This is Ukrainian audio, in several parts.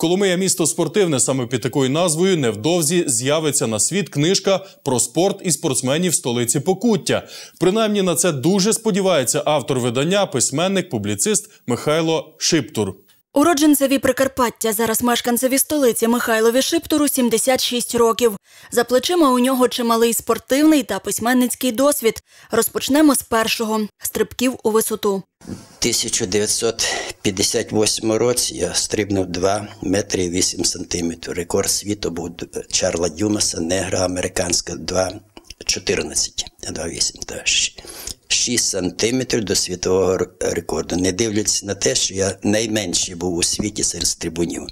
Коломия місто спортивне саме під такою назвою невдовзі з'явиться на світ книжка про спорт і спортсменів столиці Покуття. Принаймні на це дуже сподівається автор видання, письменник, публіцист Михайло Шиптур. Уродженцеві Прикарпаття, зараз мешканцеві столиці Михайлові Шиптору 76 років. За плечима у нього чималий спортивний та письменницький досвід. Розпочнемо з першого стрибків у висоту. 1958 році я стрибнув 2 метри 8 сантиметрів. Рекорд світу був Чарла Дюмаса, негра американська 2,14. 2,8. та 6 сантиметрів до світового рекорду. Не дивлячись на те, що я найменший був у світі серед трибунів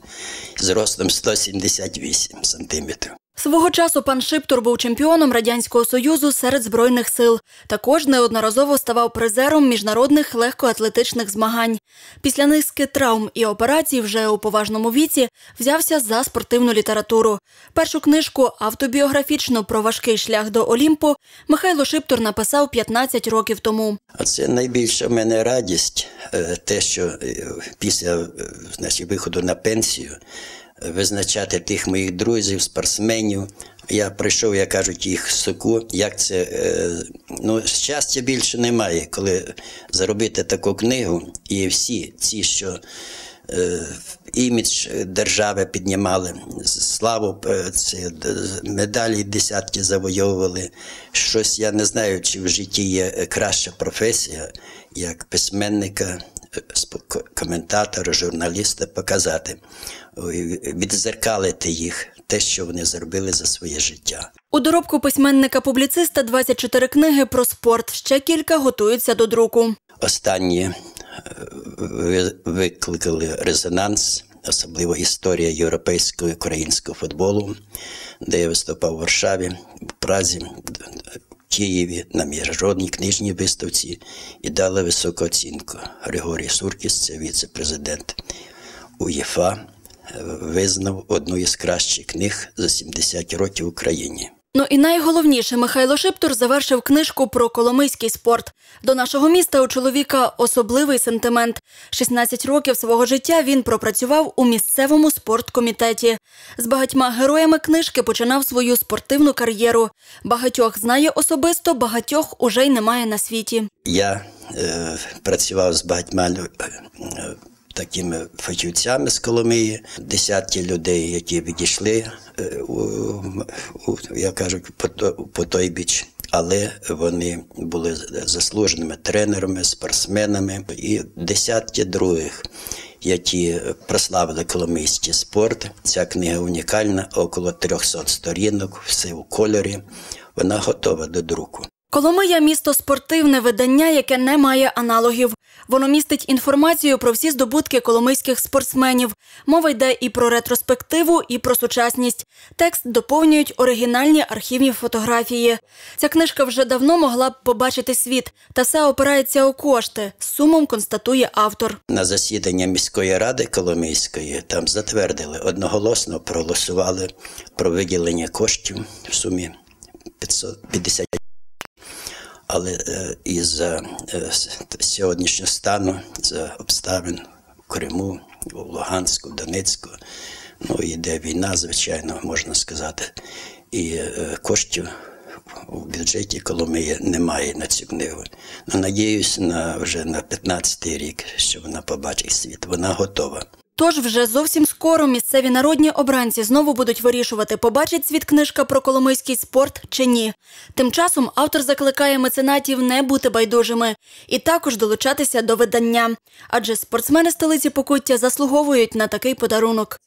з ростом 178 сантиметрів. Свого часу пан Шиптур був чемпіоном радянського союзу серед збройних сил. Також неодноразово ставав призером міжнародних легкоатлетичних змагань. Після низки травм і операцій вже у поважному віці взявся за спортивну літературу. Першу книжку автобіографічну про важкий шлях до Олімпу Михайло Шиптур написав 15 років тому. А це найбільша в мене радість, е, те, що е, після е, значить, виходу на пенсію визначати тих моїх друзів, спортсменів. Я прийшов, як кажуть, їх соку. Як це е, ну щастя більше немає, коли заробити таку книгу, і всі ці, що імідж держави піднімали, славу е, медалі десятки завойовували. Щось я не знаю, чи в житті є краща професія, як письменника коментатора, журналіста показати, відзеркалити їх, те, що вони зробили за своє життя. У доробку письменника-публіциста 24 книги про спорт. Ще кілька готуються до друку. Останні е, викликали резонанс, особливо історія європейського і українського футболу, де я виступав у Варшаві, в Празі, в Києві на міжнародній книжній виставці і дали високу оцінку. Григорій Суркіс, це віце-президент УЄФА, визнав одну із кращих книг за 70 років в Україні. Ну і найголовніше, Михайло Шиптур завершив книжку про коломийський спорт. До нашого міста у чоловіка особливий сентимент. 16 років свого життя він пропрацював у місцевому спорткомітеті. З багатьма героями книжки починав свою спортивну кар'єру. Багатьох знає особисто, багатьох уже й немає на світі. Я е, працював з багатьма е, такими фахівцями з Коломиї, десятки людей, які відійшли, е, у, у, я кажу, по, той біч. Але вони були заслуженими тренерами, спортсменами і десятки других, які прославили коломийський спорт. Ця книга унікальна, около 300 сторінок, все у кольорі. Вона готова до друку. Коломия місто спортивне видання, яке не має аналогів. Воно містить інформацію про всі здобутки коломийських спортсменів. Мова йде і про ретроспективу, і про сучасність. Текст доповнюють оригінальні архівні фотографії. Ця книжка вже давно могла б побачити світ, та все опирається у кошти. Сумом констатує автор. На засідання міської ради Коломийської там затвердили одноголосно проголосували про виділення коштів в сумі 550 але е, із е, сьогоднішнього стану за обставин в Криму, в Луганську, Донецьку, ну йде війна, звичайно, можна сказати, і е, коштів. У бюджеті Коломиї немає на цю книгу. Ну, Надіюсь, на вже на 15-й рік, що вона побачить світ. Вона готова. Тож вже зовсім скоро місцеві народні обранці знову будуть вирішувати, побачить світ книжка про коломийський спорт чи ні. Тим часом автор закликає меценатів не бути байдужими і також долучатися до видання. Адже спортсмени столиці Покуття заслуговують на такий подарунок.